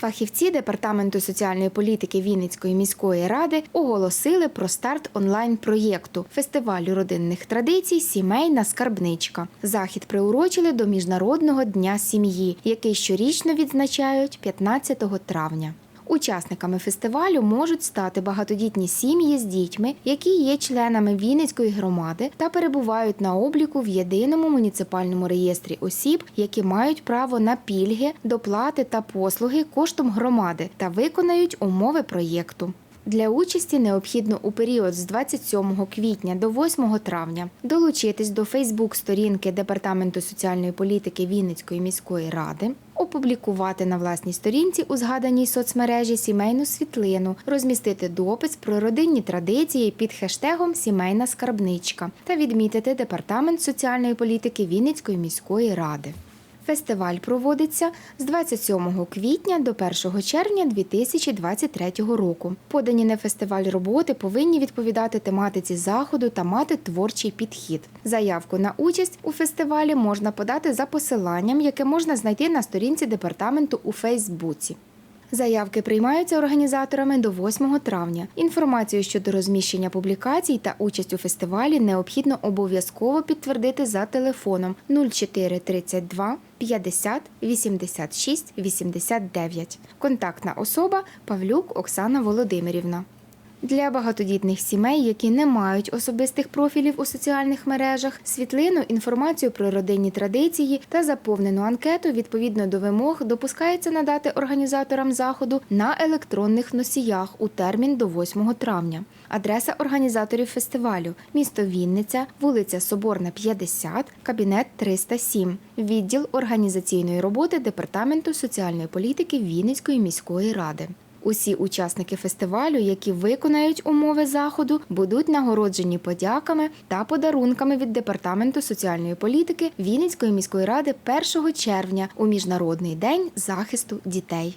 Фахівці департаменту соціальної політики Вінницької міської ради оголосили про старт онлайн-проєкту фестивалю родинних традицій Сімейна скарбничка. Захід приурочили до Міжнародного дня сім'ї, який щорічно відзначають 15 травня. Учасниками фестивалю можуть стати багатодітні сім'ї з дітьми, які є членами Вінницької громади та перебувають на обліку в єдиному муніципальному реєстрі осіб, які мають право на пільги, доплати та послуги коштом громади та виконають умови проєкту. Для участі необхідно у період з 27 квітня до 8 травня долучитись до Фейсбук-сторінки Департаменту соціальної політики Вінницької міської ради, опублікувати на власній сторінці у згаданій соцмережі сімейну світлину, розмістити допис про родинні традиції під хештегом Сімейна скарбничка та відмітити Департамент соціальної політики Вінницької міської ради. Фестиваль проводиться з 27 квітня до 1 червня 2023 року. Подані на фестиваль роботи повинні відповідати тематиці заходу та мати творчий підхід. Заявку на участь у фестивалі можна подати за посиланням, яке можна знайти на сторінці департаменту у Фейсбуці. Заявки приймаються організаторами до 8 травня. Інформацію щодо розміщення публікацій та участь у фестивалі необхідно обов'язково підтвердити за телефоном 0432 50 86 89. Контактна особа Павлюк Оксана Володимирівна. Для багатодітних сімей, які не мають особистих профілів у соціальних мережах, світлину, інформацію про родинні традиції та заповнену анкету відповідно до вимог допускається надати організаторам заходу на електронних носіях у термін до 8 травня. Адреса організаторів фестивалю місто Вінниця, вулиця Соборна, 50, кабінет 307, відділ організаційної роботи Департаменту соціальної політики Вінницької міської ради. Усі учасники фестивалю, які виконають умови заходу, будуть нагороджені подяками та подарунками від департаменту соціальної політики Вінницької міської ради 1 червня у міжнародний день захисту дітей.